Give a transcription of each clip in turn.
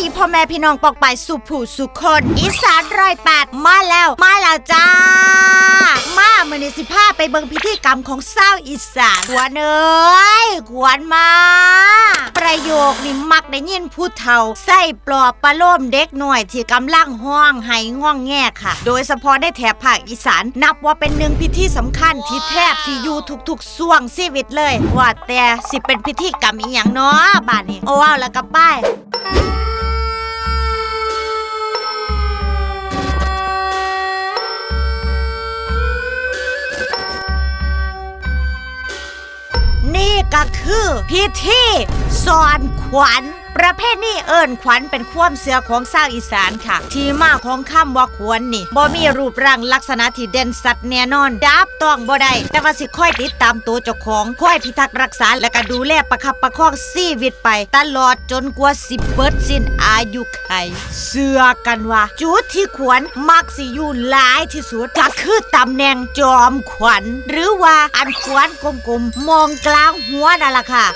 ดีพ่อแม่พี่น้องปอกไปสุผู้สุคนอีสานรอยแปดมาแล้วมาแล้วจ้า มาเมื่อนี้สิพาไปเบิงพิธีกรรมของเศร้าอีสานขวนเอ้ยขวนมา ประโยคนี้มักได้ยินผู้เฒ่าใส่ปลอบประโลมเด็กหน่อยที่กำลังห้องไห้ง่องแง่ค่ะ โดยเฉพาะในแถบภาคอีสานนับว่าเป็นหนึ่งพิธีสำคัญที่แทบที่อยู่ทุกๆส่วงชีวิตเลย ว่าแต่สิเป็นพิธีกรรมอีหยังเนาะบ้านนี้โอ้ว้าวแล้วก็ไป้าย พิธีสอนขวัญ ประเภทนี้เอิญขวัญเป็นความเสือของชาวอีสานค่ะ ที่มาของคำว่าขวัญนี่บ่มีรูปร่างลักษณะที่เด่นสัตว์แน่นอนดับต้องบ่ได้แต่ว่าสิค่อยติดตามตัวเจ้าของค่อยพิทักษ์รักษาและก็ดูแลประคับประคองชีวิตไป ตลอดจนกว่าสิเบิดสิ้นอายุไข เสือกันว่า จุดที่ขวัญมักสิอยู่หลายที่สุดก็คือตำแหน่งจอมขวัญหรือว่าอันขวัญกลมๆมองกลางหัวนั่นล่ะค่ะ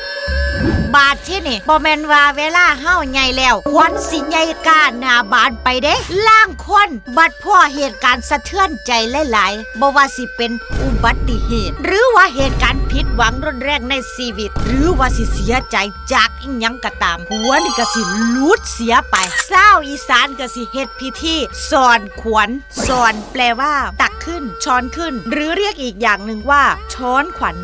บาดที่นี่บ่แมนว่าเวลาเฮาใหญ่แล้วควันสิใหญ่กล้าหน้าบานไปเด้ล่างคนบัดพ่อเหตุการณ์สะเทือนใจหลายๆบ่ว่าสิเป็นอุบัติเหตุ หรือว่าเหตุการณ์ผิดหวังรุนแรงในชีวิต หรือว่าสิเสียใจจากอีหยังก็ตาม หัวนี่ก็สิลุดเสียไปเศร้าอีสานก็สิเฮ็ดพิธีสอนขวัญสอนแปลว่า ตักขึ้นช้อนขึ้น หรือเรียกอีกอย่างหนึ่งว่า ช้อนขวัญ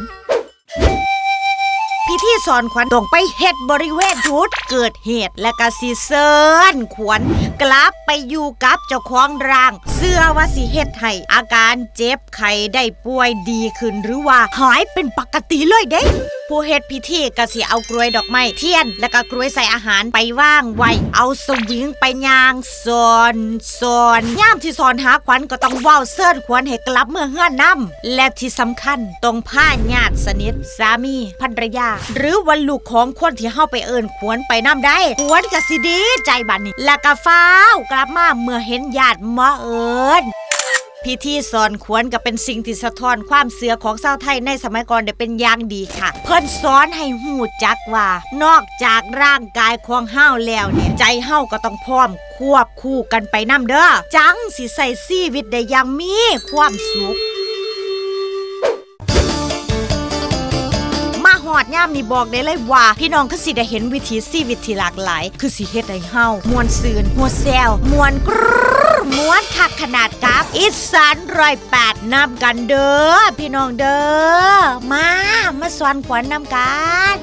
พิธีสอนขวัญต้องไปเฮ็ดบริเวณจุดเกิดเหตุและกะสิเซินขวัญกลับไปอยู่กับเจ้าของร่าง เสื้อว่าสิเฮ็ดให้อาการเจ็บไข้ได้ป่วยดีขึ้นหรือว่าหายเป็นปกติเลยเด้ ผู้เฮ็ดพิธีก็สิเอากล้วยดอกไม้เทียน และก็กล้วยใส่อาหารไปว่างไว้ เอาสวิงไปย่างสอนสอนย่ามที่สอนหาขวัญก็ต้องว้าเซินขวัญให้กลับเมื่อเฮือนนำและที่สำคัญต้องพาญาติสนิทสามีภรรยา หรือวันลูกของคนที่เฮาไปเอิ้นขวัญไปนำได้ขวัญก็สิดีใจบัดนี้ และก็ฟ้าวกลับมาเมื่อเห็นญาติมาเอิ้น พิธีสอนขวนก็เป็นสิ่งที่สะท้อนความเสือของชาวไทยในสมัยก่อนได้เป็นอย่างดีค่ะ เพิ่นสอนให้หูจักว่า นอกจากร่างกายของเฮาแล้วเนี่ยใจเฮาก็ต้องพร้อมควบคู่กันไปนํเด้อจังสิใส่ชีวิตได้อย่างมีความสุขมาหอดย่ามนี่บอกได้เลยว่า พี่น้องคือสิได้เห็นวิถีชีวิตที่หลากหลาย คือสิเฮ็ดให้เฮามวนซืนหัวแซวมวนกรร ม้วนคักขนาดกับ อีสานร้อยแปดนำกันเด้อพี่น้องเด้อมา มาสอนขวัญนำกัน